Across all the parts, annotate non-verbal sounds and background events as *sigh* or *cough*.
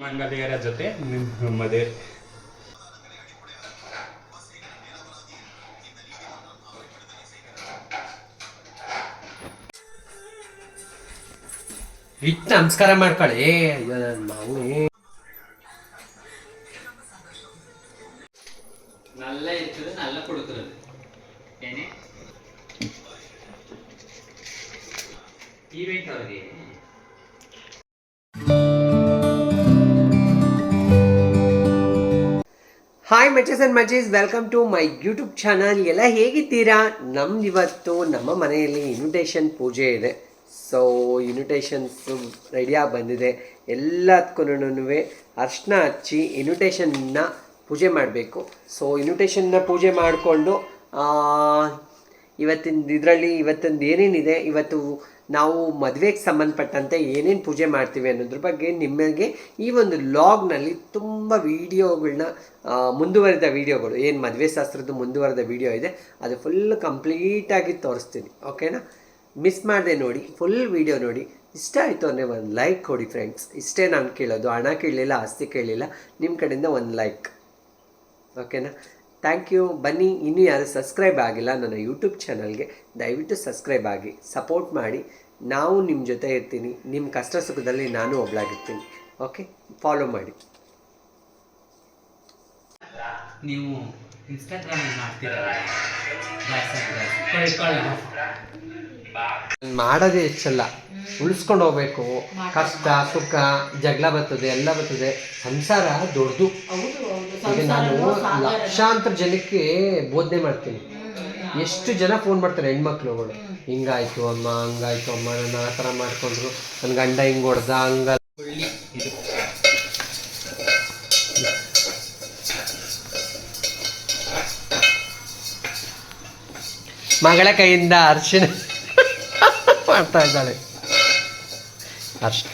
ಮಂಗಲಿಯರ ಜೊತೆ ನಿಮ್ಮ ಮದುವೆ ಇಟ್ಟು ನಮಸ್ಕಾರ ಮಾಡ್ಕೊಳ್ಳಿ. ಅಯ್ಯೋ ಮಾವನೇ ಹಾಯ್ ಮಚಸ್ and ಮಚೀಸ್ welcome to my YouTube channel ಎಲ್ಲ ಹೇಗಿದ್ದೀರಾ? ನಮ್ದು ಇವತ್ತು ನಮ್ಮ ಮನೆಯಲ್ಲಿ ಇನ್ವಿಟೇಷನ್ ಪೂಜೆ ಇದೆ. ಸೊ ಇನ್ವಿಟೇಷನ್ಸ್ ರೆಡಿಯಾಗಿ ಬಂದಿದೆ. ಎಲ್ಲದಕ್ಕೂ ಅರ್ಶನ ಹಚ್ಚಿ ಇನ್ವಿಟೇಷನ್ನ ಪೂಜೆ ಮಾಡಬೇಕು. ಸೊ ಇನ್ವಿಟೇಷನ್ನ ಪೂಜೆ ಮಾಡಿಕೊಂಡು ಇವತ್ತಿನ ಇದರಲ್ಲಿ ಇವತ್ತೊಂದು ಏನೇನಿದೆ, ಇವತ್ತು ನಾವು ಮದುವೆಗೆ ಸಂಬಂಧಪಟ್ಟಂತೆ ಏನೇನು ಪೂಜೆ ಮಾಡ್ತೀವಿ ಅನ್ನೋದ್ರ ಬಗ್ಗೆ ನಿಮಗೆ ಈ ಒಂದು ಲಾಗ್ನಲ್ಲಿ ತುಂಬ ವೀಡಿಯೋಗಳನ್ನ ಮುಂದುವರೆದ ವೀಡಿಯೋಗಳು, ಏನು ಮದುವೆ ಶಾಸ್ತ್ರದ ಮುಂದುವರೆದ ವೀಡಿಯೋ ಇದೆ, ಅದು ಫುಲ್ ಕಂಪ್ಲೀಟಾಗಿ ತೋರಿಸ್ತೀನಿ ಓಕೆನಾ ಮಿಸ್ ಮಾಡದೆ ನೋಡಿ ಫುಲ್ ವೀಡಿಯೋ ನೋಡಿ. ಇಷ್ಟ ಆಯಿತು ಅಂದರೆ ಒಂದು ಲೈಕ್ ಕೊಡಿ ಫ್ರೆಂಡ್ಸ್ ಇಷ್ಟೇ ನಾನು ಕೇಳೋದು, ಹಣ ಕೇಳಲಿಲ್ಲ ಆಸ್ತಿ ಕೇಳಲಿಲ್ಲ ನಿಮ್ಮ ಕಡೆಯಿಂದ ಒಂದು ಲೈಕ್ ಓಕೆನಾ ಥ್ಯಾಂಕ್ ಯು ಬನ್ನಿ ಇನ್ನೂ ಯಾರು ಸಬ್ಸ್ಕ್ರೈಬ್ ಆಗಿಲ್ಲ ನನ್ನ ಯೂಟ್ಯೂಬ್ ಚಾನಲ್ಗೆ ದಯವಿಟ್ಟು ಸಬ್ಸ್ಕ್ರೈಬ್ ಆಗಿ ಸಪೋರ್ಟ್ ಮಾಡಿ. ನಾವು ನಿಮ್ಮ ಜೊತೆ ಇರ್ತೀನಿ. ನಿಮ್ಮ ಕಷ್ಟ ಸುಖದಲ್ಲಿ ನಾನು ಒಬ್ಳಾಗಿರ್ತೀನಿ. ಓಕೆ ಫಾಲೋ ಮಾಡಿ. ನೀವು ಮಾಡೋದೇ ಹೆಚ್ಚಲ್ಲ ಉಳಿಸ್ಕೊಂಡು ಹೋಗ್ಬೇಕು. ಕಷ್ಟ ಸುಖ ಜಗಳ ಬರ್ತದೆ ಎಲ್ಲ ಬರ್ತದೆ. ಸಂಸಾರ ದೊಡ್ಡದು. ಈಗ ನಾನು ಲಕ್ಷಾಂತರ ಜನಕ್ಕೆ ಬೋಧನೆ ಮಾಡ್ತೀನಿ. ಎಷ್ಟು ಜನ ಫೋನ್ ಮಾಡ್ತಾರೆ ಹೆಣ್ಮಕ್ಳುಗಳು ಹಿಂಗಾಯ್ತು ಅಮ್ಮ ಹಂಗಾಯ್ತು ಅಮ್ಮ ನನ್ನ ಆ ಥರ ಮಾಡ್ಕೊಂಡ್ರು. ನನ್ನ ಗಂಡ ಹಿಂಗೆ ಹೊಡೆದ ಹಂಗ ಮಗಳ ಕೈಯಿಂದ ಅರ್ಶಿನ *laughs* ಮಾಡ್ತಾ ಇದ್ದಾಳೆ. ಅರ್ಶಿನ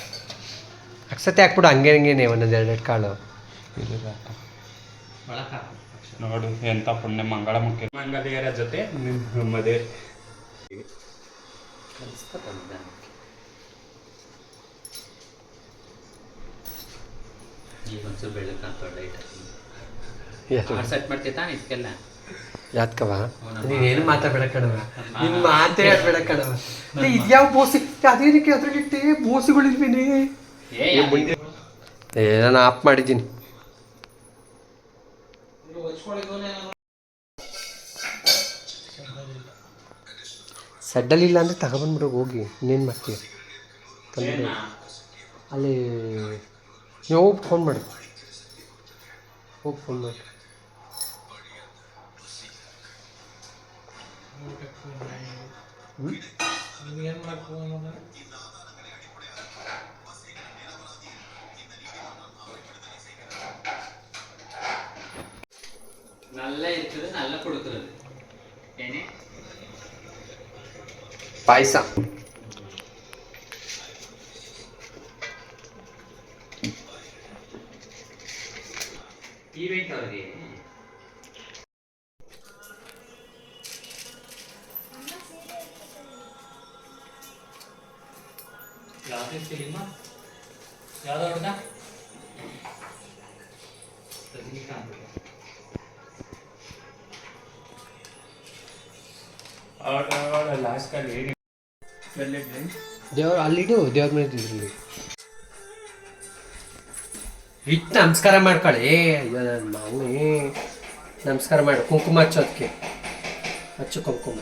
ಅಕ್ಷತೆ ಹಾಕ್ಬಿಡು ಹಂಗೆ ಹಂಗೇನೆ ಒಂದೊಂದು ಎರಡೆರಡು ಕಾಳು. ನೋಡು ಎಂತ ಪುಣ್ಯ ಮಂಗಳ ಮುಖ್ಯ. ಮಂಗಲಿಯರ ಜೊತೆ ನಿಮ್ಮ ಮದುವೆ. ಈಗ ಒಂಚೂರು ಬೆಳಕು ಅಂತ ಲೈಟ್ ಸೆಟ್ ಮಾಡ್ತೀಯ ತಾನೇ ಇದಕ್ಕೆಲ್ಲ? ಯಾತ್ಕವ? ನೀನೇನು ಮಾತಾಡ್ಬೇಡ ಕಣವ ನಿನ್ ಮಾತೇ ಆಡ್ಬೇಡ ಕಣವ ಏ, ಇದ್ಯಾವ ಬೋಸಿ? ಅದೇನಕ್ಕೆ ಅದ್ರಲ್ಲಿಟ್ಟೆ ಬೋಸಿಗಳಿಲ್ವೇನೆ? ಏ ಏ ನಾನು ಆಫ್ ಮಾಡಿದ್ದೀನಿ. ಸೆಡ್ಡಲ್ಲಿಲ್ಲ ಅಂದರೆ ತಗೊಬಂದ್ಬಿಡು ಹೋಗಿ. ಇನ್ನೇನು ಮಾಡ್ತೀವಿ ತಂದೆ ಅಲ್ಲಿ ನೀವು ಹೋಗಿ ಫೋನ್ ಮಾಡಿ. ಹೋಗಿ ಫೋನ್ ಮಾಡಿ. ಹ್ಞೂ ಪಾಯಸ ಈವೆಂಟ್ ಅವ್ರಿಗೆ ಯಾವ್ದು ಫಿಲಿಮ ಯಾವ್ದು ಹುಡುಗ ದೇವ್ರ ಅಲ್ಲಿಡು, ದೇವ್ರ ಮೇಲೆ ಇದ್ರಲ್ಲಿ ಇಟ್ಟು ನಮಸ್ಕಾರ ಮಾಡ್ಕೊಳ್ಳಿ ಅಯ್ಯೋ ನನ್ನ ನಮಸ್ಕಾರ ಮಾಡಿ, ಕುಂಕುಮ ಹಚ್ಚೋದಕ್ಕೆ ಹಚ್ಚು ಕುಂಕುಮ.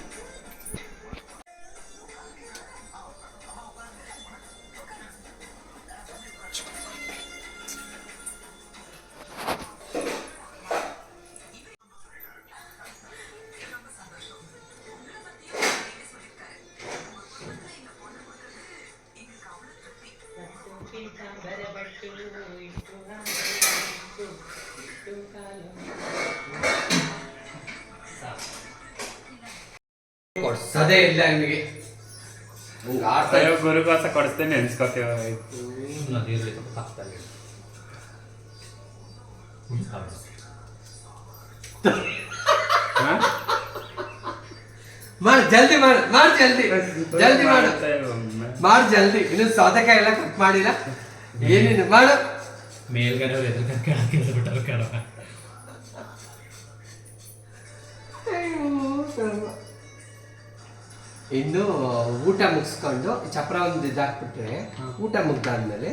ಕೊಡ್ಸೋದೇ ಇಲ್ಲ ನಿಮಗೆ. ಗುರುಗಾಸ ಕೊಡಿಸ್ತೇನೆ ನೆನ್ಸ್ಕೊತೀವ ಮಾಡು ಜಲ್ದಿ ಮಾಡು ಮಾಡು ಜಲ್ದಿ. ಜಲ್ದಿ ಮಾಡು. ಮಾಡು ಜಲ್ದಿ. ಇನ್ನು ಸೌತೆಕಾಯಿ ಎಲ್ಲ ಕಟ್ ಮಾಡಿಲ್ಲ. ಏನೇನು ಮಾಡು. ಮೇಲ್ಗಡೆ ಅವ್ರು ಎದುರು ಕೆಳಗೆ ಬಿಟ್ಟರು ಕಣ ಇನ್ನು ಊಟ ಮುಗಿಸ್ಕೊಂಡು ಚಪ್ರ ಒಂದು ಇದಾಕ್ಬಿಟ್ರೆ ಊಟ ಮುಗ್ದಾದ್ಮೇಲೆ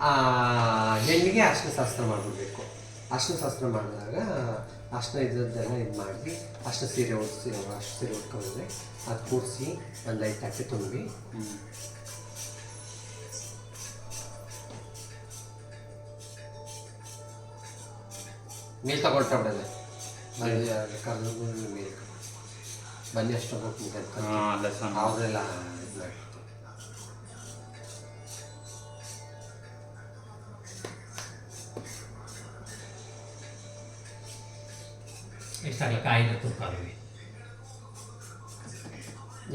ಆ ಹೆಣ್ಣಿಗೆ ಅರ್ಶಿನ ಶಾಸ್ತ್ರ ಮಾಡ್ಬಿಡ್ಬೇಕು. ಅರ್ಶಿನ ಶಾಸ್ತ್ರ ಮಾಡಿದಾಗ ಅರ್ಶಿನ ಇದ್ದದ್ದೆಲ್ಲ ಇದು ಮಾಡಿ ಅರ್ಶಿನ ಸೀರೆ ಉಡಿಸಿ ಅಷ್ಟು ಸೀರೆ ಉಟ್ಕೊಂಡ್ರೆ ಅದು ಕೂರಿಸಿ ಒಂದು ಐದು ತಟ್ಟೆ ತುಂಬಿ. ಮೇಲ್ ತಗೊಳ್ತಾ ಬಿಡಲ್ಲ ಕರ್ಲು ಮೇಲೆ ಬನ್ನಿ ಅಷ್ಟು ಅಲ್ಲ ಸಣ್ಣ ಅವರೆಲ್ಲ. ಎಷ್ಟಾಗಲ್ಲ ಕಾಯಿನ ತುಪ್ಪ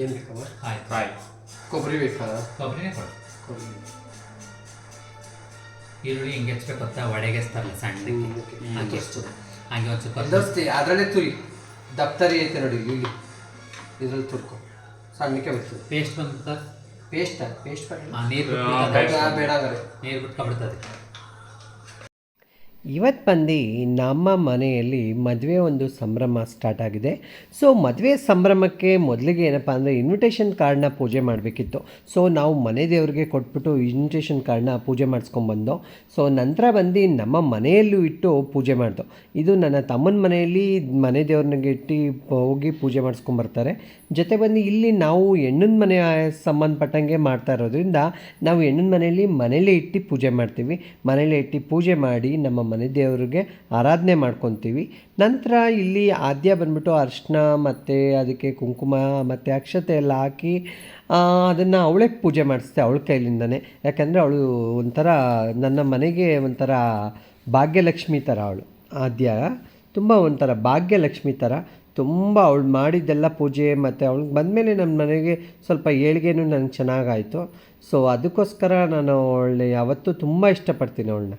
ಏನು ಬೇಕಮ್ಮ ಕಾಯಿ. ಕಾಯಿ. ಕೊಬ್ಬರಿ ಬೇಕಾ ಕೊಬ್ಬರಿನೇ ಕೊಡು. ಕೊಬ್ಬರಿ. ಈರುಳ್ಳಿ ಹಿಂಗೆ ಹೆಚ್ಬೇಕು ಅಂತ ಒಡೆಗೆ ಎಸ್ತಾರಲ್ಲ ಸಣ್ಣಕ್ಕೆ ಹಂಗೆ ತೋರಿಸ್ತದೆ. ಹಂಗೆ ಒಂದು ಸ್ವಲ್ಪ ಅದರಲ್ಲೇ ತುರಿ. ದಪ್ತರಿ ಐತೆ ನೋಡಿ ಇಲ್ಲಿ ಇದ್ರಲ್ಲಿ ತುರ್ಕೊ. ಸಣ್ಣಕ್ಕೆ ಬರ್ತದೆ ಪೇಸ್ಟ್ ಬಂದ ಪೇಸ್ಟ್? ಪೇಸ್ಟ್ ನೀರು ಹಾ, ಬಿಟ್ಬಿಡ್ತದೆ. ಬೇಡ ನೀರು ಬಿಟ್ಕೊಬಿಡ್ತದೆ ಇವತ್ತು ಬಂದು ನಮ್ಮ ಮನೆಯಲ್ಲಿ ಮದುವೆ ಒಂದು ಸಂಭ್ರಮ ಸ್ಟಾರ್ಟ್ ಆಗಿದೆ. ಸೊ ಮದುವೆ ಸಂಭ್ರಮಕ್ಕೆ ಮೊದಲಿಗೆ ಏನಪ್ಪ ಅಂದರೆ ಇನ್ವಿಟೇಷನ್ ಕಾರ್ಡ್ನ ಪೂಜೆ ಮಾಡಬೇಕಿತ್ತು. ಸೊ ನಾವು ಮನೆ ದೇವರಿಗೆ ಕೊಟ್ಬಿಟ್ಟು ಇನ್ವಿಟೇಷನ್ ಕಾರ್ಡ್ನ ಪೂಜೆ ಮಾಡಿಸ್ಕೊಂಬಂದು ಸೊ ನಂತರ ಬಂದು ನಮ್ಮ ಮನೆಯಲ್ಲೂ ಇಟ್ಟು ಪೂಜೆ ಮಾಡ್ದು. ಇದು ನನ್ನ ತಮ್ಮನ ಮನೆಯಲ್ಲಿ ಮನೆ ದೇವ್ರನಿಗೆ ಇಟ್ಟು ಹೋಗಿ ಪೂಜೆ ಮಾಡಿಸ್ಕೊಂಬರ್ತಾರೆ ಜೊತೆ ಬಂದು ಇಲ್ಲಿ ನಾವು ಹೆಣ್ಣಿನ ಮನೆ ಸಂಬಂಧಪಟ್ಟಂಗೆ ಮಾಡ್ತಾ ಇರೋದ್ರಿಂದ ನಾವು ಹೆಣ್ಣಿನ ಮನೆಯಲ್ಲಿ ಮನೇಲೇ ಇಟ್ಟು ಪೂಜೆ ಮಾಡ್ತೀವಿ. ಮನೇಲೇ ಇಟ್ಟು ಪೂಜೆ ಮಾಡಿ ನಮ್ಮ ಮನೆ ದೇವರಿಗೆ ಆರಾಧನೆ ಮಾಡ್ಕೊತೀವಿ. ನಂತರ ಇಲ್ಲಿ ಆದ್ಯ ಬಂದ್ಬಿಟ್ಟು ಅರ್ಶಿನ ಮತ್ತು ಅದಕ್ಕೆ ಕುಂಕುಮ ಮತ್ತು ಅಕ್ಷತೆ ಎಲ್ಲ ಹಾಕಿ ಅದನ್ನು ಅವಳೇ ಪೂಜೆ ಮಾಡಿಸ್ತೆ ಅವಳ ಕೈಲಿಂದನೇ. ಯಾಕೆಂದರೆ ಅವಳು ಒಂಥರ ನನ್ನ ಮನೆಗೆ ಒಂಥರ ಭಾಗ್ಯಲಕ್ಷ್ಮಿ ಥರ ಅವಳು, ಆದ್ಯ. ತುಂಬ ಒಂಥರ ಭಾಗ್ಯಲಕ್ಷ್ಮಿ ಥರ ತುಂಬ ಅವಳು ಮಾಡಿದ್ದೆಲ್ಲ ಪೂಜೆ ಮತ್ತು ಅವಳಿಗೆ ಬಂದಮೇಲೆ ನಮ್ಮ ಮನೆಗೆ ಸ್ವಲ್ಪ ಏಳಿಗೆನೂ ನನಗೆ ಚೆನ್ನಾಗಾಯಿತು ಸೊ ಅದಕ್ಕೋಸ್ಕರ ನಾನು ಅವಳನ್ನ ಯಾವತ್ತೂ ತುಂಬ ಇಷ್ಟಪಡ್ತೀನಿ ಅವಳನ್ನ.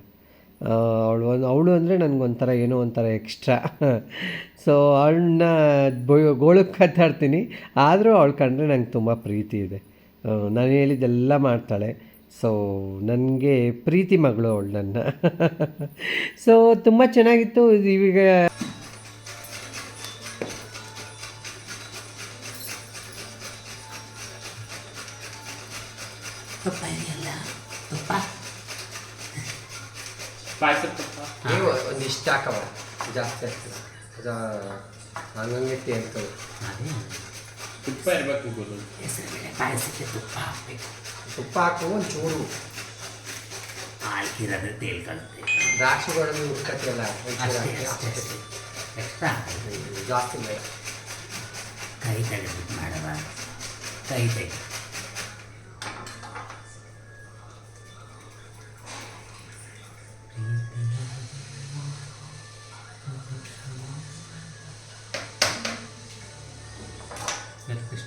ಅವಳು ಅವಳು ಅಂದರೆ ನನಗೊಂಥರ ಏನೋ ಒಂಥರ ಎಕ್ಸ್ಟ್ರಾ ಸೊ *laughs* ಅವಳನ್ನ ಬೋ ಗೋಳಕ್ಕೆ ಕತ್ತಾಡ್ತೀನಿ ಆದರೂ ಅವಳು ಕಂಡ್ರೆ ನಂಗೆ ತುಂಬ ಪ್ರೀತಿ ಇದೆ. ನಾನು ಹೇಳಿದ್ದೆಲ್ಲ ಮಾಡ್ತಾಳೆ. ಸೊ ನನಗೆ ಪ್ರೀತಿ ಮಗಳು ಅವಳು ನನ್ನ. *laughs* ಸೊ ತುಂಬ ಚೆನ್ನಾಗಿತ್ತು. ಈಗ ಪಾಯಸ ತುಪ್ಪ ನೀವು ಒಂದು ಇಷ್ಟ ಹಾಕವ ಜಾಸ್ತಿ ಆಗ್ತದೆ ಅದು ಹಂಗಂಗೆ ತೇಲ್ತದೆ ಅದೇ ತುಪ್ಪ ಇರಬೇಕು ಗುರು ಹೆಸರುಬೇಳೆ ಪಾಯಸಕ್ಕೆ ತುಪ್ಪ ಹಾಕಬೇಕು ತುಪ್ಪ ಹಾಕು ಒಂದು ಚೂರು ಹಾಕಿರೋದ್ರೆ ತೇಲ್ಕೊಳುತ್ತೆ ದ್ರಾಕ್ಷಿ ಗೋಡಂಬಿ ಹುಡ್ಕತ್ತಿರಲ್ಲ ಅಷ್ಟೇ ಅಷ್ಟೇ ಅಷ್ಟೇ ಎಕ್ಸ್ಟ್ರಾ ಜಾಸ್ತಿ ಬೇಡ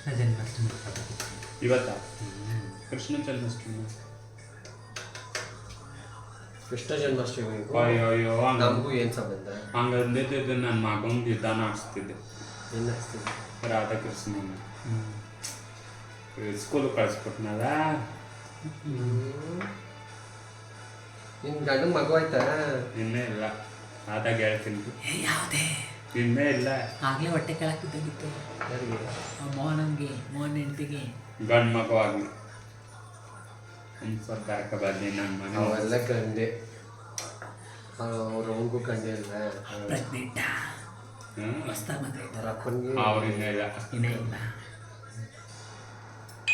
ಕೃಷ್ಣ ಜನ್ಮಾಷ್ಟಮಿ. ಇವತ್ತಾ? ಕೃಷ್ಣ ಜನ್ಮಾಷ್ಟಮಿ ಕೃಷ್ಣ ಜನ್ಮಾಷ್ಟಮಿ ಅಯ್ಯೋ ಅಯ್ಯೋ ನಮಗೂ ಏನು ಸಂಬಂಧ? ಹಂಗಂದಿದ್ದು ನನ್ನ ಮಗಂಗೆ ವಿಧಾನ ಆಡಿಸ್ತಿದ್ದೆ. ಏನು ಹಾಕ್ತೀವಿ ರಾಧಾಕೃಷ್ಣನ. ಸ್ಕೂಲ್ ಕಳಿಸ್ಕೊಟ್ನಲ್ಲ? ನಿನ್ನ ಗಂಡನ ಮಗು ಆಯ್ತಾ? ಇನ್ನೇ ಇಲ್ಲ. ಆದಾಗ ಹೇಳ್ತೀನಿ. ಯಾವುದೇ? ಇನ್ನೇ ಇಲ್ಲ. ಆಗಲೇ ಹೊಟ್ಟೆ ಕೆಳಕಿದ್ದಾಗಿತ್ತು ಯಾರಿಗೆ ಮೋಹನಂಗೆ ಮೋಹನ್ ಹೆಂಡತಿಗೆ. ಗಂಡು ಮಗು ಆಗಲಿ ಯಾಕೆ ಬರ್ಲಿ ನನ್ನ ಮನೆ. ಅವೆಲ್ಲ ಕಂಡೆ ಅವ್ರ ಅವನಿಗೂ ಕಂಡೆ ಇಲ್ಲ ಪ್ರೆಗ್ನೆಂಟ ಹ್ಞೂ ಹೊಸ್ದಾಗಿ ಮದುವೆ ಅವ್ರ ಅಪ್ಪನಿಗೆ ಅವ್ರಿಂದ ಇಲ್ಲ. ಇನ್ನೇ ಇಲ್ಲ.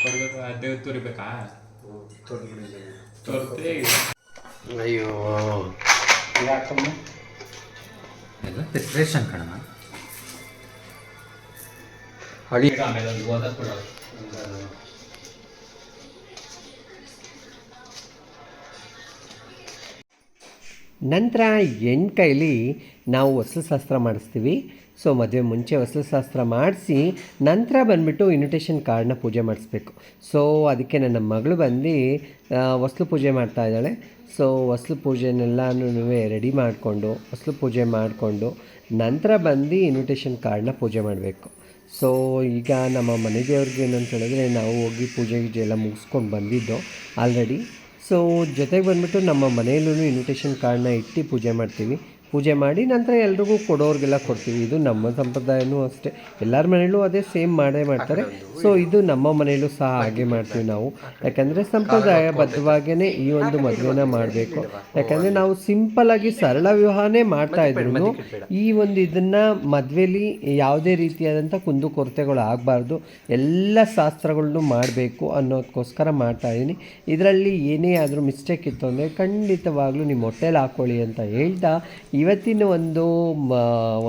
ಕೊಡ್ಬೇಕು. ಅದೇ ತುರಿಬೇಕಾ? ಅಯ್ಯೋ. ಯಾಕಮ್ಮ? ಎಲ್ಲ ಪ್ರಿಪ್ರೇಷನ್ ಕಣಮ್ಮ ಹಳಿ ಆಮೇಲೆ ನಂತರ ಹೆಣ್ಣು ಕೈಲಿ ನಾವು ಹೊಸಲು ಶಾಸ್ತ್ರ ಮಾಡಿಸ್ತೀವಿ. ಸೊ ಮದುವೆ ಮುಂಚೆ ಹೊಸಲು ಶಾಸ್ತ್ರ ಮಾಡಿಸಿ ನಂತರ ಬಂದುಬಿಟ್ಟು ಇನ್ವಿಟೇಷನ್ ಕಾರ್ಡ್ನ ಪೂಜೆ ಮಾಡಿಸ್ಬೇಕು. ಸೊ ಅದಕ್ಕೆ ನನ್ನ ಮಗಳು ಬಂದು ಹೊಸ್ಲು ಪೂಜೆ ಮಾಡ್ತಾ ಇದ್ದಾಳೆ. ಸೊ ಹೊಸ್ಲು ಪೂಜೆನೆಲ್ಲನೂ ರೆಡಿ ಮಾಡಿಕೊಂಡು, ಹೊಸಲು ಪೂಜೆ ಮಾಡಿಕೊಂಡು ನಂತರ ಬಂದು ಇನ್ವಿಟೇಷನ್ ಕಾರ್ಡ್ನ ಪೂಜೆ ಮಾಡಬೇಕು. ಸೊ ಈಗ ನಮ್ಮ ಮನೆ ದೇವ್ರಿಗೆ ಏನಂತ ಹೇಳಿದ್ರೆ ನಾವು ಹೋಗಿ ಪೂಜೆ ಗೀಜೆ ಎಲ್ಲ ಮುಗಿಸ್ಕೊಂಡು ಬಂದಿದ್ದು ಆಲ್ರೆಡಿ ಸೊ ಜೊತೆಗೆ ಬಂದ್ಬಿಟ್ಟು ನಮ್ಮ ಮನೆಯಲ್ಲೂ ಇನ್ವಿಟೇಷನ್ ಕಾರ್ಡ್ನ ಇಟ್ಟು ಪೂಜೆ ಮಾಡ್ತೀವಿ. ಪೂಜೆ ಮಾಡಿ ನಂತರ ಎಲ್ರಿಗೂ ಕೊಡೋರಿಗೆಲ್ಲ ಕೊಡ್ತೀವಿ. ಇದು ನಮ್ಮ ಸಂಪ್ರದಾಯನೂ ಅಷ್ಟೇ. ಎಲ್ಲರ ಮನೆಯಲ್ಲೂ ಅದೇ ಸೇಮ್ ಮಾಡೇ ಮಾಡ್ತಾರೆ. ಸೊ ಇದು ನಮ್ಮ ಮನೆಯಲ್ಲೂ ಸಹ ಹಾಗೆ ಮಾಡ್ತೀವಿ ನಾವು. ಯಾಕಂದರೆ ಸಂಪ್ರದಾಯಬದ್ಧವಾಗೇ ಈ ಒಂದು ಮದುವೆನ ಮಾಡಬೇಕು. ಯಾಕಂದರೆ ನಾವು ಸಿಂಪಲ್ ಆಗಿ ಸರಳ ವಿವಾಹನೇ ಮಾಡ್ತಾ ಇದ್ರು ಈ ಒಂದು ಇದನ್ನು ಮದುವೆಲಿ ಯಾವುದೇ ರೀತಿಯಾದಂಥ ಕುಂದುಕೊರತೆಗಳು ಆಗಬಾರ್ದು. ಎಲ್ಲ ಶಾಸ್ತ್ರಗಳನ್ನು ಮಾಡಬೇಕು ಅನ್ನೋದಕ್ಕೋಸ್ಕರ ಮಾಡ್ತಾ ಇದ್ದೀನಿ ಇದರಲ್ಲಿ ಏನೇ ಆದರೂ ಮಿಸ್ಟೇಕ್ ಇತ್ತು ಅಂದರೆ ಖಂಡಿತವಾಗ್ಲೂ ನಿಮ್ಮ ಹೊಟ್ಟೆಲಿ ಹಾಕ್ಕೊಳ್ಳಿ ಅಂತ ಹೇಳ್ತಾ ಇವತ್ತಿನ ಒಂದು ಮ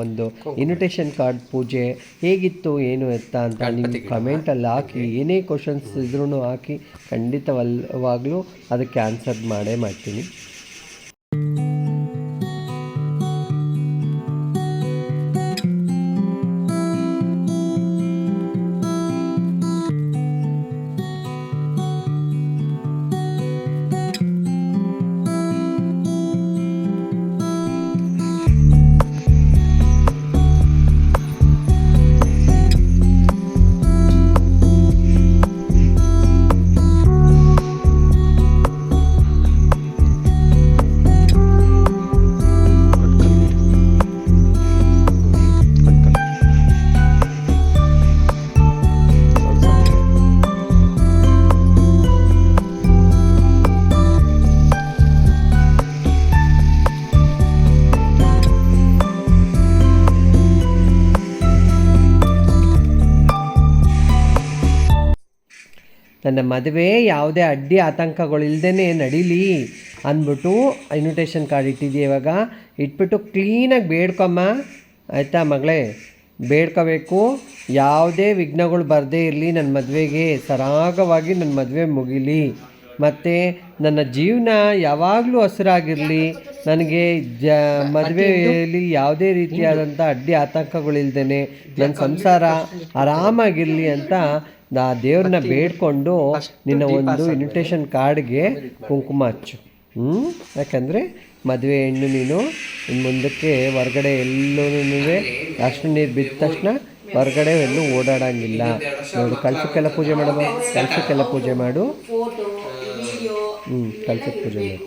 ಒಂದು ಇನ್ವಿಟೇಷನ್ ಕಾರ್ಡ್ ಪೂಜೆ ಹೇಗಿತ್ತು ಏನು ಎತ್ತ ಅಂತ ನಿಮ್ಮ ಕಮೆಂಟಲ್ಲಿ ಹಾಕಿ ಏನೇ ಕ್ವಶನ್ಸ್ ಇದ್ರೂ ಹಾಕಿ ಖಂಡಿತವಲ್ಲವಾಗಲೂ ಅದಕ್ಕೆ ಆನ್ಸರ್ ಮಾಡೇ ಮಾಡ್ತೀನಿ. ನನ್ನ ಮದುವೆ ಯಾವುದೇ ಅಡ್ಡಿ ಆತಂಕಗಳಿಲ್ಲದೇ ನಡೀಲಿ ಅಂದ್ಬಿಟ್ಟು ಇನ್ವಿಟೇಷನ್ ಕಾರ್ಡ್ ಇಟ್ಟಿದ್ದೀವಿ ಇವಾಗ? ಇಟ್ಬಿಟ್ಟು ಕ್ಲೀನಾಗಿ ಬೇಡ್ಕೊಮ್ಮ. ಆಯಿತಾ ಮಗಳೇ? ಬೇಡ್ಕೋಬೇಕು. ಯಾವುದೇ ವಿಘ್ನಗಳು ಬರದೇ ಇರಲಿ ನನ್ನ ಮದುವೆಗೆ. ಸರಾಗವಾಗಿ ನನ್ನ ಮದುವೆ ಮುಗಿಲಿ. ಮತ್ತು ನನ್ನ ಜೀವನ ಯಾವಾಗಲೂ ಹಸಿರಾಗಿರಲಿ. ನನಗೆ ಜ, ಮದುವೆಯಲ್ಲಿ ಯಾವುದೇ ರೀತಿಯಾದಂಥ ಅಡ್ಡಿ ಆತಂಕಗಳಿಲ್ದೇ ನನ್ನ ಸಂಸಾರ ಆರಾಮಾಗಿರಲಿ ಅಂತ ನಾ ದೇವ್ರನ್ನ ಬೇಡ್ಕೊಂಡು ನಿನ್ನ ಒಂದು ಇನ್ವಿಟೇಷನ್ ಕಾರ್ಡ್ಗೆ ಕುಂಕುಮ ಹಚ್ಚು. ಹ್ಞೂ ಯಾಕಂದರೆ ಮದುವೆ ಹೆಣ್ಣು ನೀನು ಇನ್ನು ಮುಂದಕ್ಕೆ ಹೊರಗಡೆ ಎಲ್ಲೂ ಅಷ್ಟು ನೀರು ಬಿದ್ದ ತಕ್ಷಣ ಹೊರಗಡೆ ಎಲ್ಲೂ ಓಡಾಡಂಗಿಲ್ಲ. ನೋಡು ಕಲ್ಸಕ್ಕೆಲ್ಲ ಪೂಜೆ ಮಾಡಬ ಕಲ್ಸಕ್ಕೆಲ್ಲ ಪೂಜೆ ಮಾಡು. ಹ್ಞೂ ಕಲ್ಸಕ್ಕೆ ಪೂಜೆ ಮಾಡು.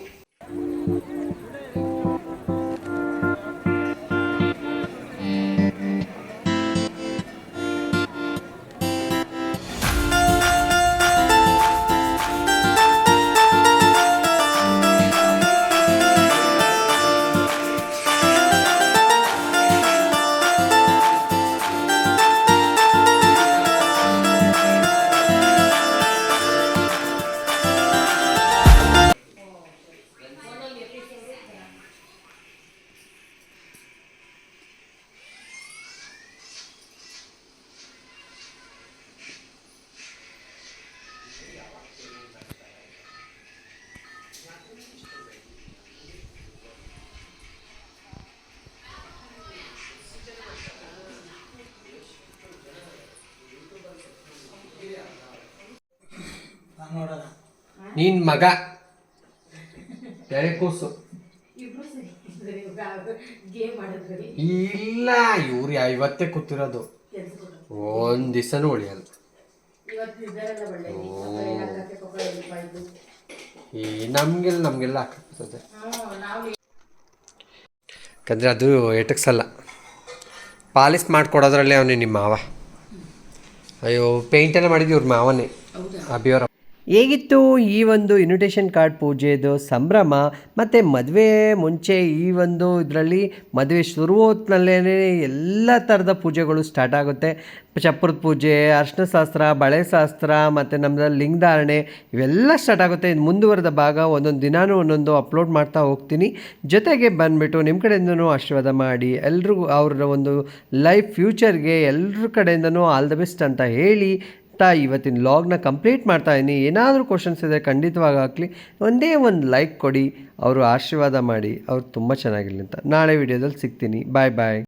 ನೀನ್ ಮಗ. ಕೂಸು? ಇಲ್ಲ ಇವ್ರು ಇವತ್ತೇ ಕೂತಿರೋದು. ಒಂದ್ ದಿವಸನೂ ಉಳಿಯಲ್ಲ. ಈ ನಮಗೆಲ್ಲ ನಮ್ಗೆಲ್ಲ ಹಾಕತ್ತದೆ ಯಾಕಂದ್ರೆ ಅದು ಎಟಕ್ಸಲ್ಲ ಪಾಲಿಸ್ ಮಾಡ್ಕೊಡೋದ್ರಲ್ಲೇ ಅವನೇ ನಿಮ್ಮ ಮಾವ. ಅಯ್ಯೋ ಪೇಂಟೆಲ್ಲ ಎಲ್ಲ ಮಾಡಿದ್ವಿ ಇವ್ರ ಮಾವನೇ. ಅಭಿಯವರ ಹೇಗಿತ್ತು ಈ ಒಂದು ಇನ್ವಿಟೇಷನ್ ಕಾರ್ಡ್ ಪೂಜೆದು ಸಂಭ್ರಮ, ಮತ್ತು ಮದುವೆ ಮುಂಚೆ ಈ ಒಂದು ಇದರಲ್ಲಿ ಮದುವೆ ಶುರು ಹೊತ್ನಲ್ಲೇ ಎಲ್ಲ ಥರದ ಪೂಜೆಗಳು ಸ್ಟಾರ್ಟ್ ಆಗುತ್ತೆ. ಚಪ್ರದ ಪೂಜೆ, ಅರ್ಶನ ಶಾಸ್ತ್ರ, ಬಳೆ ಶಾಸ್ತ್ರ, ಮತ್ತು ನಮ್ಮದ ಲಿಂಗಧಾರಣೆ ಇವೆಲ್ಲ ಸ್ಟಾರ್ಟ್ ಆಗುತ್ತೆ. ಇದು ಮುಂದುವರೆದ ಭಾಗ ಒಂದೊಂದು ದಿನಾನೂ ಒಂದೊಂದು ಅಪ್ಲೋಡ್ ಮಾಡ್ತಾ ಹೋಗ್ತೀನಿ. ಜೊತೆಗೆ ಬಂದುಬಿಟ್ಟು ನಿಮ್ಮ ಕಡೆಯಿಂದನೂ ಆಶೀರ್ವಾದ ಮಾಡಿ, ಎಲ್ರಿಗೂ ಅವ್ರ ಒಂದು ಲೈಫ್ ಫ್ಯೂಚರ್ಗೆ ಎಲ್ಲರ ಕಡೆಯಿಂದನೂ ಆಲ್ ದ ಬೆಸ್ಟ್ ಅಂತ ಹೇಳಿ ಇವತ್ತಿನ ಲಾಗ್ನ ಕಂಪ್ಲೀಟ್ ಮಾಡ್ತಾ ಇದ್ದೀನಿ ಏನಾದರೂ ಕ್ವಶನ್ಸ್ ಇದ್ದರೆ ಖಂಡಿತವಾಗಿ ಹಾಕಲಿ. ಒಂದೇ ಒಂದು ಲೈಕ್ ಕೊಡಿ. ಅವರು ಆಶೀರ್ವಾದ ಮಾಡಿ. ಅವ್ರು ತುಂಬ ಚೆನ್ನಾಗಿರಲಿ ಅಂತ. ನಾಳೆ ವಿಡಿಯೋದಲ್ಲಿ ಸಿಗ್ತೀನಿ. ಬಾಯ್ ಬಾಯ್